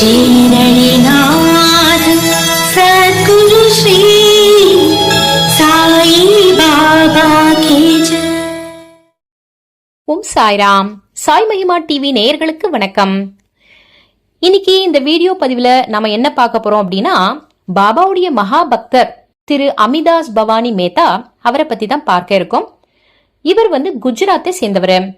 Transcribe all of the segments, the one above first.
ஓம் சாய்ராம். சாய் மகிமா டிவி நேயர்களுக்கு வணக்கம். இன்னைக்கு இந்த வீடியோ பதிவில் நம்ம என்ன பார்க்க போறோம் அப்படின்னா பாபாவுடைய மகா பக்தர் திரு அமிதாஸ் பவானி மேத்தா அவரை பத்தி தான் பார்க்க இருக்கோம். இவர் வந்து குஜராத்தை சேர்ந்தவர்.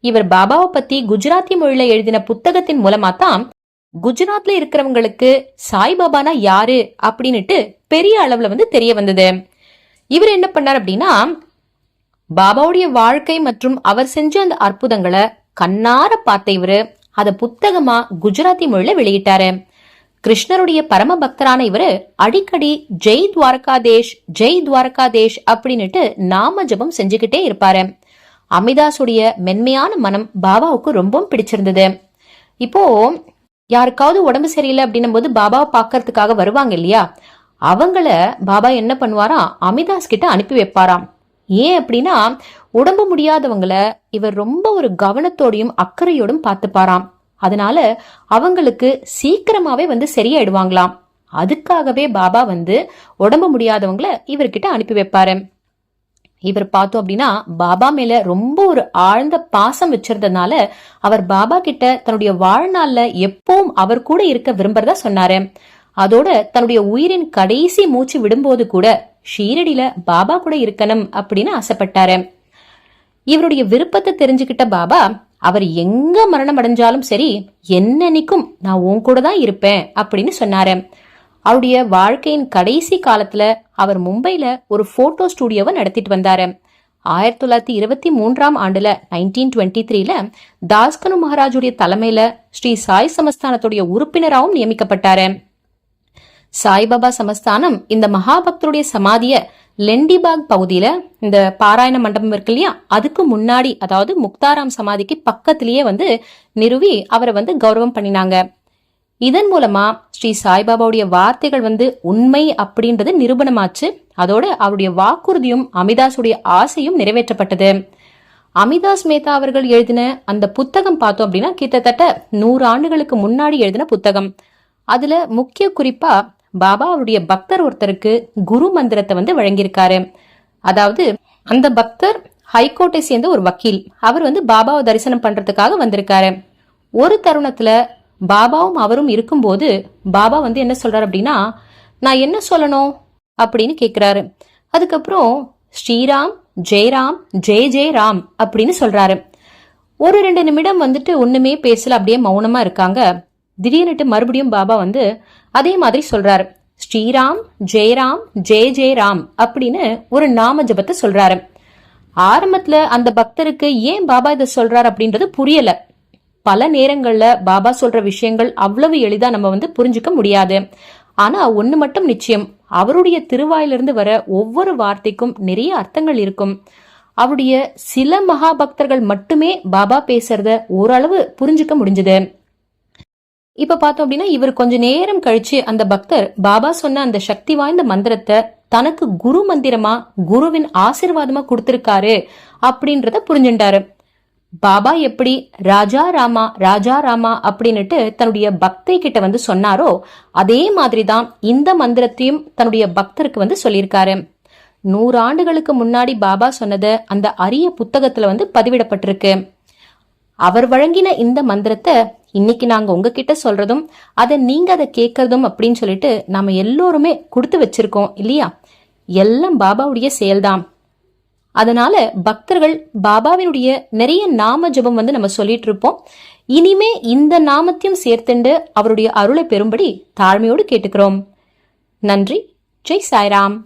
இவர் பாபாவை பத்தி குஜராத்தி மொழியில எழுதின புத்தகத்தின் மூலமா தான் குஜராத்ல இருக்கிறவங்களுக்கு சாய்பாபானா யாரு அப்படின்னுட்டு பெரிய அளவுல வந்து தெரிய வந்தது. இவர் என்ன பண்ணார் அப்படின்னா பாபாவுடைய வாழ்க்கை மற்றும் அவர் செஞ்ச அந்த அற்புதங்களை கண்ணார பார்த்த இவரு. அத புத்தகமா குஜராத்தி மொழியில வெளியிட்டாரு. கிருஷ்ணருடைய பரம பக்தரான இவரு அடிக்கடி ஜெய் துவாரகாதேஷ் ஜெய் துவாரகாதேஷ் அப்படின்னுட்டு நாம ஜபம் செஞ்சுக்கிட்டே இருப்பாரு. அமிதாசுடைய மென்மையான மனம் பாபாவுக்கு ரொம்பவும் பிடிச்சிருந்தது. இப்போ யாருக்காவது உடம்பு சரியில்லை அப்படின்னும் போது பாபாவை பார்க்கறதுக்காக வருவாங்க இல்லையா? அவங்கள பாபா என்ன பண்ணுவாராம் அமிதாஸ் கிட்ட அனுப்பி வைப்பாராம். ஏன் அப்படின்னா உடம்பு முடியாதவங்கள இவர் ரொம்ப ஒரு கவனத்தோடையும் அக்கறையோடும் பார்த்துப்பாராம். அதனால அவங்களுக்கு சீக்கிரமாவே வந்து சரியாயிடுவாங்களாம். அதுக்காகவே பாபா வந்து உடம்பு முடியாதவங்கள இவர்கிட்ட அனுப்பி வைப்பாரு. இவர் பார்த்தோம் அப்படின்னா பாபா மேல ரொம்ப ஒரு ஆழ்ந்த பாசம் வச்சிருந்ததுனால அவர் பாபா கிட்ட தன்னுடைய வாழ்நாள்ல எப்பவும் அவர் கூட இருக்க விரும்புறதா சொன்னாரு. அதோட தன்னுடைய உயிரின் கடைசி மூச்சு விடும்போது கூட ஷீரடியில பாபா கூட இருக்கணும் அப்படின்னு ஆசைப்பட்டாரு. இவருடைய விருப்பத்தை தெரிஞ்சுக்கிட்ட பாபா அவர் எங்க மரணம் அடைஞ்சாலும் சரி என்னன்னைக்கும் நான் உன் கூட தான் இருப்பேன் அப்படின்னு சொன்னாரு. அவருடைய வாழ்க்கையின் கடைசி காலத்துல அவர் மும்பையில ஒரு போட்டோ ஸ்டுடியோவை நடத்திட்டு வந்தாரு. ஆயிரத்தி தொள்ளாயிரத்தி இருபத்தி மூன்றாம் ஆண்டுல நைன்டீன் டுவெண்ட்டி த்ரீல தாஸ்கனு மகாராஜுடைய தலைமையில ஸ்ரீ சாய் சமஸ்தானத்துடைய உறுப்பினராகவும் நியமிக்கப்பட்டாரு. சாய்பாபா சமஸ்தானம் இந்த மகாபக்தருடைய சமாதிய லெண்டிபாக் பகுதியில இந்த பாராயண மண்டபம் இருக்கு இல்லையா? அதுக்கு முன்னாடி அதாவது முக்தாராம் சமாதிக்கு பக்கத்திலேயே வந்து நிறுவி அவரை வந்து கௌரவம் பண்ணினாங்க. இதன் மூலமா ஸ்ரீ சாய்பாபாவுடைய வார்த்தைகள் வந்து உண்மை அப்படின்றது நிரூபணமாச்சு. அதோட அவருடைய வாக்குறுதியும் அமிதாஸுடைய ஆசையும் நிறைவேற்றப்பட்டது. அமிதாஸ் மேத்தா அவர்கள் எழுதின அந்த புத்தகம் பார்த்தோம் அப்படின்னா கிட்டத்தட்ட நூறு ஆண்டுகளுக்கு முன்னாடி எழுதின புத்தகம். அதுல முக்கிய குறிப்பா பாபா அவருடைய பக்தர் ஒருத்தருக்கு குரு மந்திரத்தை வந்து வழங்கியிருக்காரு. அதாவது அந்த பக்தர் ஹைகோர்ட்டை சேர்ந்த ஒரு வக்கீல். அவர் வந்து பாபாவை தரிசனம் பண்றதுக்காக வந்திருக்காரு. ஒரு தருணத்துல பாபாவும் அவரும் இருக்கும்போது பாபா வந்து என்ன சொல்றாரு அப்படின்னா நான் என்ன சொல்லணும்? அப்படின்னு கேட்கிறாரு அதுக்கப்புறம் ஸ்ரீராம் ஜெயராம் ஜெய ஜெய ராம் அப்படின்னு சொல்றாரு. ஒரு ரெண்டு நிமிடம் வந்துட்டு ஒண்ணுமே பேசல அப்படியே மௌனமா இருக்காங்க. திடீர்னுட்டு மறுபடியும் பாபா வந்து அதே மாதிரி சொல்றாரு. ஸ்ரீராம் ஜெயராம் ஜெய ஜெய ராம் அப்படின்னு ஒரு நாம ஜபத்தை சொல்றாரு. ஆரம்பத்துல அந்த பக்தருக்கு ஏன் பாபா இதை சொல்றாரு அப்படின்றது புரியல. பல நேரங்கள்ல பாபா சொல்ற விஷயங்கள் அவ்வளவு எளிதா நம்ம வந்து புரிஞ்சுக்க முடியாது. ஆனா ஒண்ணு மட்டும் நிச்சயம். அவருடைய திருவாயிலிருந்து வர ஒவ்வொரு வார்த்தைக்கும் நிறைய அர்த்தங்கள் இருக்கும். அவருடைய சில மகா பக்தர்கள் மட்டுமே பாபா பேசுறத ஓரளவு புரிஞ்சுக்க முடிஞ்சது. இப்ப பார்த்தோம் அப்படின்னா இவர் கொஞ்ச நேரம் கழிச்சு அந்த பக்தர் பாபா சொன்ன அந்த சக்தி வாய்ந்த மந்திரத்தை தனக்கு குரு மந்திரமா குருவின் ஆசிர்வாதமா கொடுத்திருக்காரு அப்படின்றத புரிஞ்சுட்டாரு. பாபா எப்படி ராஜா ராமா ராஜா ராமா அப்படின்னுட்டு தன்னுடைய பக்தை கிட்ட வந்து சொன்னாரோ அதே மாதிரி தான் இந்த மந்திரத்தையும் தன்னுடைய பக்தருக்கு வந்து சொல்லியிருக்காரு. நூறு ஆண்டுகளுக்கு முன்னாடி பாபா சொன்னது அந்த அரிய புத்தகத்துல வந்து பதிவிடப்பட்டிருக்கு. அவர் வழங்கின இந்த மந்திரத்தை இன்னைக்கு நாங்க உங்ககிட்ட சொல்றதும் அதை நீங்க அதை கேட்கறதும் அப்படின்னு சொல்லிட்டு நாம எல்லோருமே கொடுத்து வச்சிருக்கோம் இல்லையா? எல்லாம் பாபாவுடைய செயல்தான். அதனால பக்தர்கள் பாபாவினுடைய நிறைய நாம ஜெபம் வந்து நம்ம சொல்லிட்டு இருப்போம் இனிமே இந்த நாமத்தையும் சேர்த்துண்டு அவருடைய அருளை பெறும்படி தாழ்மையோடு கேட்டுக்கிறோம். நன்றி. ஜெய் சாய்ராம்.